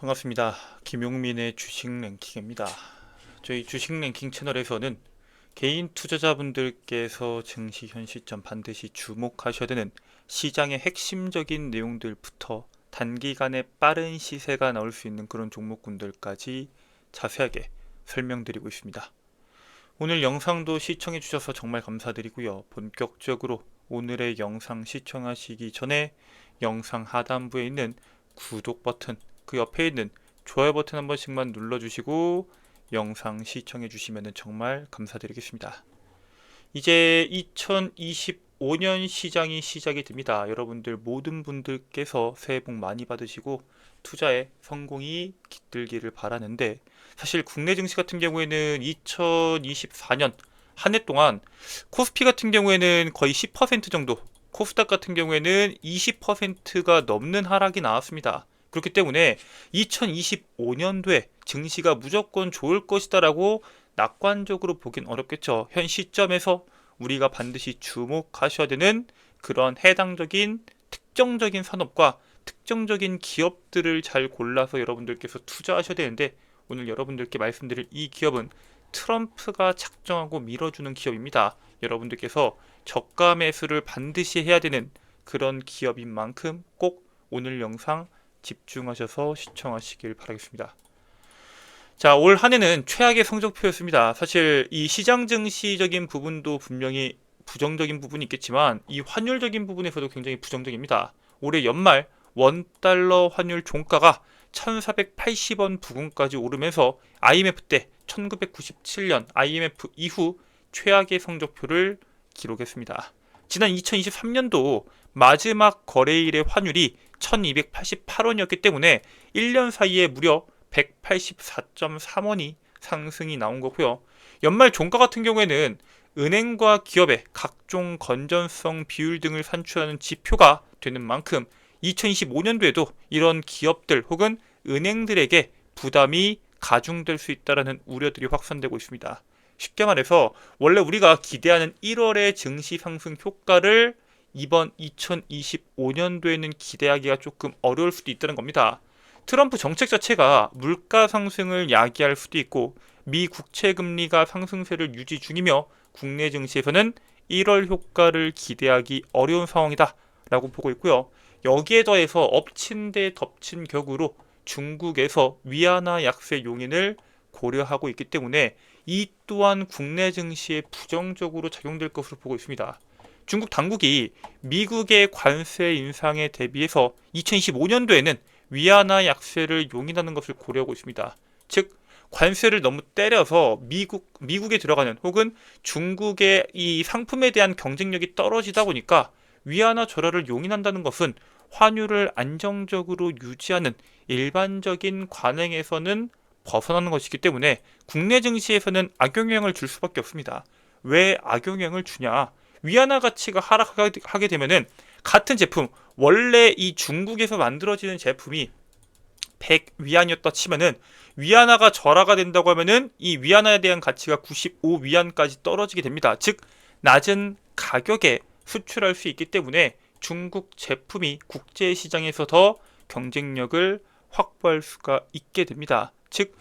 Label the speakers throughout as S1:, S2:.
S1: 반갑습니다. 김용민의 주식 랭킹입니다. 저희 주식 랭킹 채널에서는 개인 투자자분들께서 증시 현 시점 반드시 주목하셔야 되는 시장의 핵심적인 내용들부터 단기간에 빠른 시세가 나올 수 있는 그런 종목군들까지 자세하게 설명드리고 있습니다. 오늘 영상도 시청해 주셔서 정말 감사드리고요. 본격적으로 오늘의 영상 시청하시기 전에 영상 하단부에 있는 구독 버튼 그 옆에 있는 좋아요 버튼 한 번씩만 눌러주시고 영상 시청해 주시면 정말 감사드리겠습니다. 이제 2025년 시장이 시작이 됩니다. 여러분들 모든 분들께서 새해 복 많이 받으시고 투자에 성공이 깃들기를 바라는데 사실 국내 증시 같은 경우에는 2024년 한 해 동안 코스피 같은 경우에는 거의 10% 정도 코스닥 같은 경우에는 20%가 넘는 하락이 나왔습니다. 그렇기 때문에 2025년도에 증시가 무조건 좋을 것이다라고 낙관적으로 보긴 어렵겠죠. 현 시점에서 우리가 반드시 주목하셔야 되는 그런 해당적인 특정적인 산업과 특정적인 기업들을 잘 골라서 여러분들께서 투자하셔야 되는데 오늘 여러분들께 말씀드릴 이 기업은 트럼프가 작정하고 밀어주는 기업입니다. 여러분들께서 저가 매수를 반드시 해야 되는 그런 기업인 만큼 꼭 오늘 영상 집중하셔서 시청하시길 바라겠습니다. 자, 올 한 해는 최악의 성적표였습니다. 사실 이 시장 증시적인 부분도 분명히 부정적인 부분이 있겠지만 이 환율적인 부분에서도 굉장히 부정적입니다. 올해 연말 원 달러 환율 종가가 1480원 부근까지 오르면서 IMF 때 1997년 IMF 이후 최악의 성적표를 기록했습니다. 지난 2023년도 마지막 거래일의 환율이 1288원이었기 때문에 1년 사이에 무려 184.3원이 상승이 나온 거고요. 연말 종가 같은 경우에는 은행과 기업의 각종 건전성 비율 등을 산출하는 지표가 되는 만큼 2025년도에도 이런 기업들 혹은 은행들에게 부담이 가중될 수 있다는 우려들이 확산되고 있습니다. 쉽게 말해서 원래 우리가 기대하는 1월의 증시 상승 효과를 이번 2025년도에는 기대하기가 조금 어려울 수도 있다는 겁니다. 트럼프 정책 자체가 물가 상승을 야기할 수도 있고 미 국채 금리가 상승세를 유지 중이며 국내 증시에서는 1월 효과를 기대하기 어려운 상황이다라고 보고 있고요. 여기에 더해서 엎친 데 덮친 격으로 중국에서 위안화 약세 용인을 고려하고 있기 때문에 이 또한 국내 증시에 부정적으로 작용될 것으로 보고 있습니다. 중국 당국이 미국의 관세 인상에 대비해서 2025년도에는 위안화 약세를 용인하는 것을 고려하고 있습니다. 즉 관세를 너무 때려서 미국 미국에 들어가는 혹은 중국의 이 상품에 대한 경쟁력이 떨어지다 보니까 위안화 절하를 용인한다는 것은 환율을 안정적으로 유지하는 일반적인 관행에서는 벗어나는 것이기 때문에 국내 증시에서는 악영향을 줄 수밖에 없습니다. 왜 악영향을 주냐? 위안화 가치가 하락하게 되면은 같은 제품 원래 이 중국에서 만들어지는 제품이 100 위안이었다 치면은 위안화가 절하가 된다고 하면은 이 위안화에 대한 가치가 95 위안까지 떨어지게 됩니다. 즉 낮은 가격에 수출할 수 있기 때문에 중국 제품이 국제 시장에서 더 경쟁력을 확보할 수가 있게 됩니다. 즉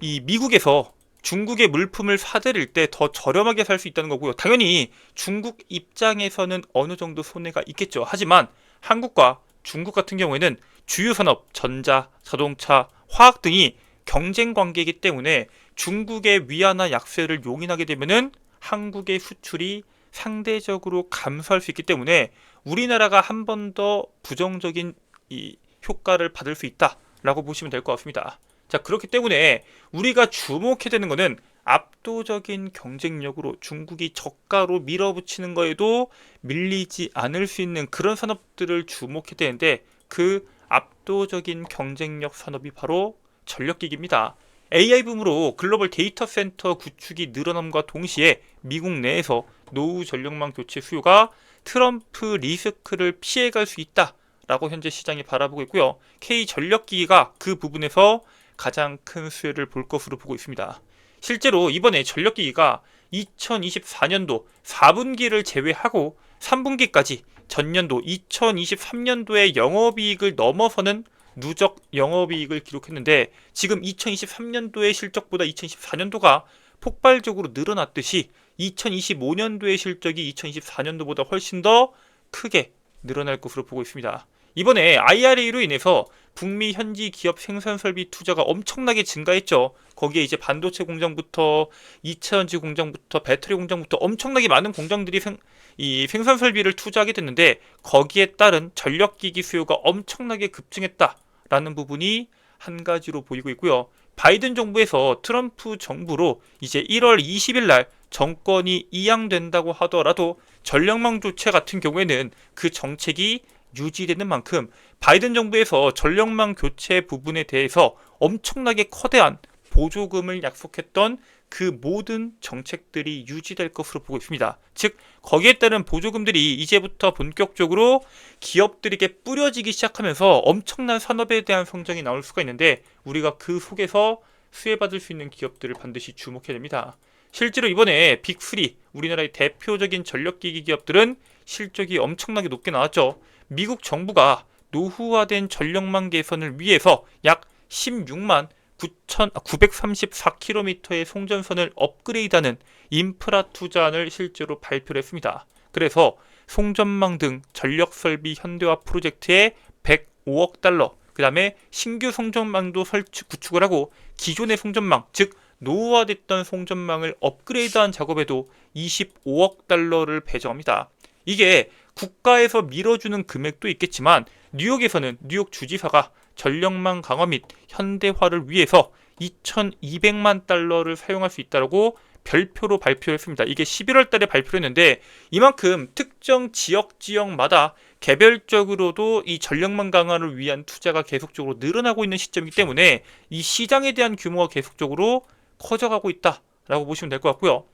S1: 이 미국에서 중국의 물품을 사들일 때 더 저렴하게 살 수 있다는 거고요. 당연히 중국 입장에서는 어느 정도 손해가 있겠죠. 하지만 한국과 중국 같은 경우에는 주요 산업, 전자, 자동차, 화학 등이 경쟁 관계이기 때문에 중국의 위안화 약세를 용인하게 되면은 한국의 수출이 상대적으로 감소할 수 있기 때문에 우리나라가 한 번 더 부정적인 이 효과를 받을 수 있다라고 보시면 될 것 같습니다. 자, 그렇기 때문에 우리가 주목해야 되는 것은 압도적인 경쟁력으로 중국이 저가로 밀어붙이는 거에도 밀리지 않을 수 있는 그런 산업들을 주목해야 되는데 그 압도적인 경쟁력 산업이 바로 전력기기입니다. AI 붐으로 글로벌 데이터 센터 구축이 늘어남과 동시에 미국 내에서 노후 전력망 교체 수요가 트럼프 리스크를 피해갈 수 있다라고 현재 시장이 바라보고 있고요. K 전력기기가 그 부분에서 가장 큰 수혜를 볼 것으로 보고 있습니다. 실제로 이번에 전력기기가 2024년도 4분기를 제외하고 3분기까지 전년도 2023년도의 영업이익을 넘어서는 누적 영업이익을 기록했는데 지금 2023년도의 실적보다 2024년도가 폭발적으로 늘어났듯이 2025년도의 실적이 2024년도보다 훨씬 더 크게 늘어날 것으로 보고 있습니다. 이번에 IRA로 인해서 북미 현지 기업 생산 설비 투자가 엄청나게 증가했죠. 거기에 이제 반도체 공장부터 2차 전지 공장부터 배터리 공장부터 엄청나게 많은 공장들이 생, 이 생산 설비를 투자하게 됐는데 거기에 따른 전력기기 수요가 엄청나게 급증했다라는 부분이 한 가지로 보이고 있고요. 바이든 정부에서 트럼프 정부로 이제 1월 20일 날 정권이 이양된다고 하더라도 전력망 조치 같은 경우에는 그 정책이 유지되는 만큼 바이든 정부에서 전력망 교체 부분에 대해서 엄청나게 커다란 보조금을 약속했던 그 모든 정책들이 유지될 것으로 보고 있습니다. 즉 거기에 따른 보조금들이 이제부터 본격적으로 기업들에게 뿌려지기 시작하면서 엄청난 산업에 대한 성장이 나올 수가 있는데 우리가 그 속에서 수혜받을 수 있는 기업들을 반드시 주목해야 됩니다. 실제로 이번에 빅3 우리나라의 대표적인 전력기기 기업들은 실적이 엄청나게 높게 나왔죠. 미국 정부가 노후화된 전력망 개선을 위해서 약 16만 9천 934km의 송전선을 업그레이드하는 인프라 투자안을 실제로 발표를 했습니다. 그래서 송전망 등 전력 설비 현대화 프로젝트에 105억 달러, 그 다음에 신규 송전망도 설치 구축을 하고 기존의 송전망, 즉 노후화됐던 송전망을 업그레이드한 작업에도 25억 달러를 배정합니다. 이게 국가에서 밀어주는 금액도 있겠지만 뉴욕에서는 뉴욕 주지사가 전력망 강화 및 현대화를 위해서 2,200만 달러를 사용할 수 있다고 별표로 발표했습니다. 이게 11월 달에 발표했는데 이만큼 특정 지역 지역마다 개별적으로도 이 전력망 강화를 위한 투자가 계속적으로 늘어나고 있는 시점이기 때문에 이 시장에 대한 규모가 계속적으로 커져가고 있다라고 보시면 될 것 같고요.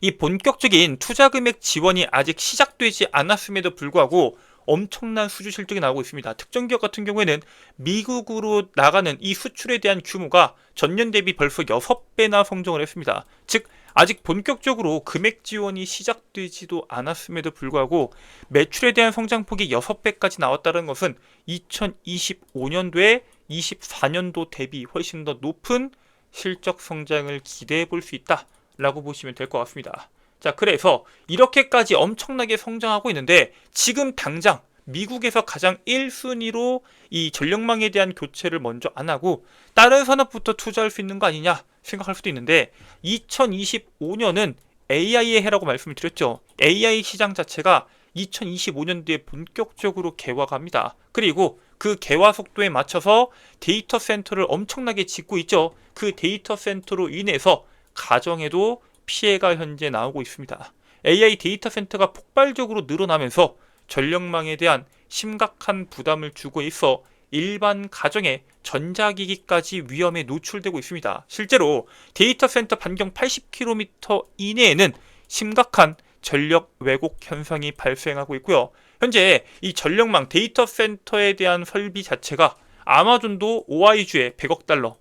S1: 이 본격적인 투자 금액 지원이 아직 시작되지 않았음에도 불구하고 엄청난 수주 실적이 나오고 있습니다. 특정 기업 같은 경우에는 미국으로 나가는 이 수출에 대한 규모가 전년 대비 벌써 6배나 성장을 했습니다. 즉 아직 본격적으로 금액 지원이 시작되지도 않았음에도 불구하고 매출에 대한 성장폭이 6배까지 나왔다는 것은 2025년도에 24년도 대비 훨씬 더 높은 실적 성장을 기대해 볼 수 있다 라고 보시면 될 것 같습니다. 자, 그래서 이렇게까지 엄청나게 성장하고 있는데 지금 당장 미국에서 가장 1순위로 이 전력망에 대한 교체를 먼저 안 하고 다른 산업부터 투자할 수 있는 거 아니냐 생각할 수도 있는데 2025년은 AI의 해라고 말씀을 드렸죠. AI 시장 자체가 2025년도에 본격적으로 개화합니다. 그리고 그 개화 속도에 맞춰서 데이터 센터를 엄청나게 짓고 있죠. 그 데이터 센터로 인해서 가정에도 피해가 현재 나오고 있습니다. AI 데이터 센터가 폭발적으로 늘어나면서 전력망에 대한 심각한 부담을 주고 있어 일반 가정의 전자기기까지 위험에 노출되고 있습니다. 실제로 데이터 센터 반경 80km 이내에는 심각한 전력 왜곡 현상이 발생하고 있고요. 현재 이 전력망 데이터 센터에 대한 설비 자체가 아마존도 오아이주에 100억 달러,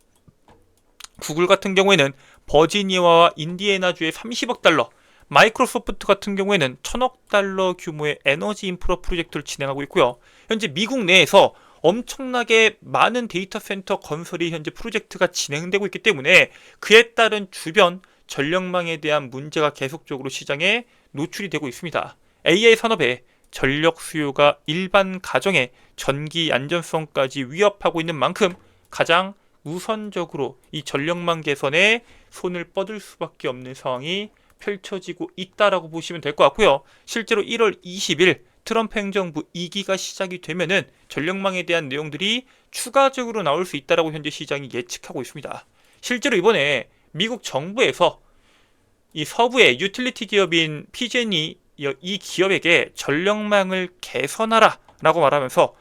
S1: 구글 같은 경우에는 버지니아와 인디애나주에 30억 달러, 마이크로소프트 같은 경우에는 1000억 달러 규모의 에너지 인프라 프로젝트를 진행하고 있고요. 현재 미국 내에서 엄청나게 많은 데이터 센터 건설이 현재 프로젝트가 진행되고 있기 때문에 그에 따른 주변 전력망에 대한 문제가 계속적으로 시장에 노출이 되고 있습니다. AI 산업에 전력 수요가 일반 가정의 전기 안전성까지 위협하고 있는 만큼 가장 우선적으로 이 전력망 개선에 손을 뻗을 수밖에 없는 상황이 펼쳐지고 있다라고 보시면 될 것 같고요. 실제로 1월 20일 트럼프 행정부 2기가 시작이 되면은 전력망에 대한 내용들이 추가적으로 나올 수 있다라고 현재 시장이 예측하고 있습니다. 실제로 이번에 미국 정부에서 이 서부의 유틸리티 기업인 PG&E 이 기업에게 전력망을 개선하라라고 말하면서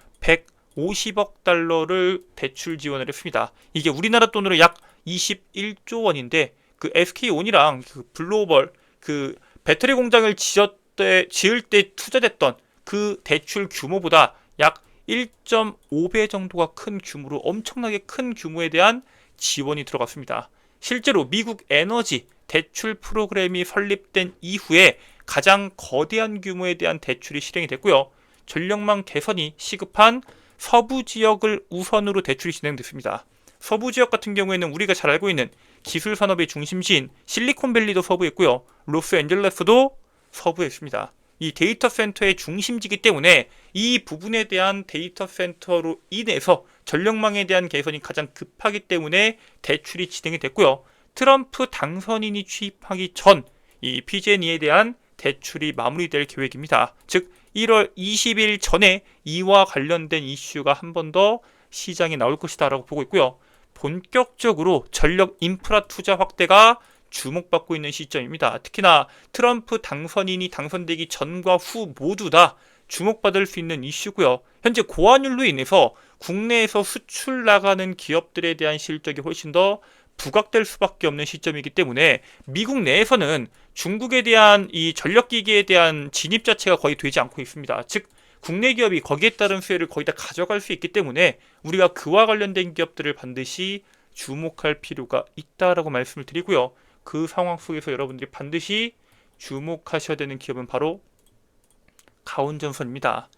S1: 150억 달러를 대출 지원을 했습니다. 이게 우리나라 돈으로 약 21조 원인데 그 SK온이랑 그 블로벌 그 배터리 공장을 지었 때 지을 때 투자됐던 그 대출 규모보다 약 1.5배 정도가 큰 규모로 엄청나게 큰 규모에 대한 지원이 들어갔습니다. 실제로 미국 에너지 대출 프로그램이 설립된 이후에 가장 거대한 규모에 대한 대출이 실행이 됐고요. 전력망 개선이 시급한 서부 지역을 우선으로 대출이 진행됐습니다. 서부 지역 같은 경우에는 우리가 잘 알고 있는 기술 산업의 중심지인 실리콘밸리도 서부에 있고요. 로스앤젤레스도 서부에 있습니다. 이 데이터 센터의 중심지기 때문에 이 부분에 대한 데이터 센터로 인해서 전력망에 대한 개선이 가장 급하기 때문에 대출이 진행이 됐고요. 트럼프 당선인이 취임하기 전이 PG&E에 대한 대출이 마무리될 계획입니다. 즉 1월 20일 전에 이와 관련된 이슈가 한 번 더 시장에 나올 것이다라고 보고 있고요. 본격적으로 전력 인프라 투자 확대가 주목받고 있는 시점입니다. 특히나 트럼프 당선인이 당선되기 전과 후 모두 다 주목받을 수 있는 이슈고요. 현재 고환율로 인해서 국내에서 수출 나가는 기업들에 대한 실적이 훨씬 더 부각될 수밖에 없는 시점이기 때문에 미국 내에서는 중국에 대한 이 전력기기에 대한 진입 자체가 거의 되지 않고 있습니다. 즉 국내 기업이 거기에 따른 수혜를 거의 다 가져갈 수 있기 때문에 우리가 그와 관련된 기업들을 반드시 주목할 필요가 있다라고 말씀을 드리고요. 그 상황 속에서 여러분들이 반드시 주목하셔야 되는 기업은 바로 가온전선입니다.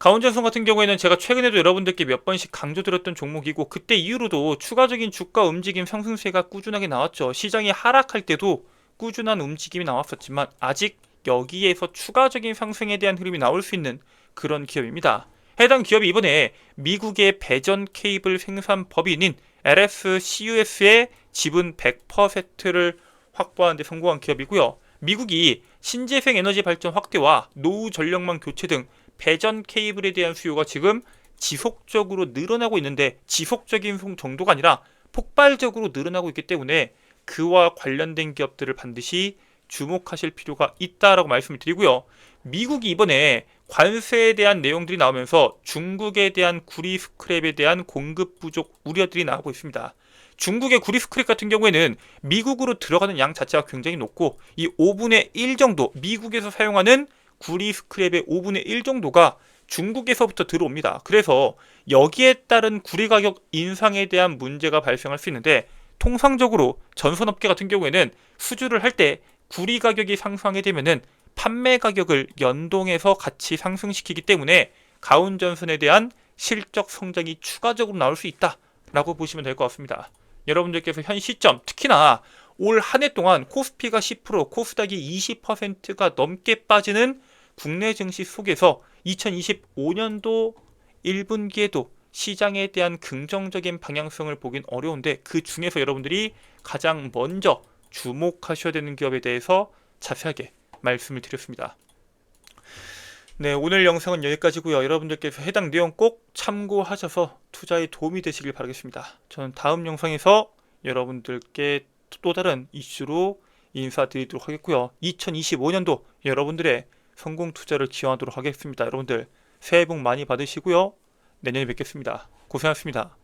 S1: 가온전선 같은 경우에는 제가 최근에도 여러분들께 몇 번씩 강조드렸던 종목이고 그때 이후로도 추가적인 주가 움직임 상승세가 꾸준하게 나왔죠. 시장이 하락할 때도 꾸준한 움직임이 나왔었지만 아직 여기에서 추가적인 상승에 대한 흐름이 나올 수 있는 그런 기업입니다. 해당 기업이 이번에 미국의 배전 케이블 생산 법인인 LSCUS의 지분 100%를 확보하는 데 성공한 기업이고요. 미국이 신재생 에너지 발전 확대와 노후 전력망 교체 등 배전 케이블에 대한 수요가 지금 지속적으로 늘어나고 있는데 지속적인 정도가 아니라 폭발적으로 늘어나고 있기 때문에 그와 관련된 기업들을 반드시 주목하실 필요가 있다라고 말씀을 드리고요. 미국이 이번에 관세에 대한 내용들이 나오면서 중국에 대한 구리 스크랩에 대한 공급 부족 우려들이 나오고 있습니다. 중국의 구리 스크랩 같은 경우에는 미국으로 들어가는 양 자체가 굉장히 높고 이 5분의 1 정도 미국에서 사용하는 구리 스크랩의 5분의 1 정도가 중국에서부터 들어옵니다. 그래서 여기에 따른 구리 가격 인상에 대한 문제가 발생할 수 있는데 통상적으로 전선업계 같은 경우에는 수주를 할 때 구리 가격이 상승하게 되면은 판매 가격을 연동해서 같이 상승시키기 때문에 가온 전선에 대한 실적 성장이 추가적으로 나올 수 있다라고 보시면 될 것 같습니다. 여러분들께서 현 시점 특히나 올 한 해 동안 코스피가 10% 코스닥이 20%가 넘게 빠지는 국내 증시 속에서 2025년도 1분기에도 시장에 대한 긍정적인 방향성을 보긴 어려운데 그 중에서 여러분들이 가장 먼저 주목하셔야 되는 기업에 대해서 자세하게 말씀을 드렸습니다. 네, 오늘 영상은 여기까지고요. 여러분들께서 해당 내용 꼭 참고하셔서 투자에 도움이 되시길 바라겠습니다. 저는 다음 영상에서 여러분들께 또 다른 이슈로 인사드리도록 하겠고요. 2025년도 여러분들의 성공 투자를 지원하도록 하겠습니다. 여러분들 새해 복 많이 받으시고요. 내년에 뵙겠습니다. 고생하셨습니다.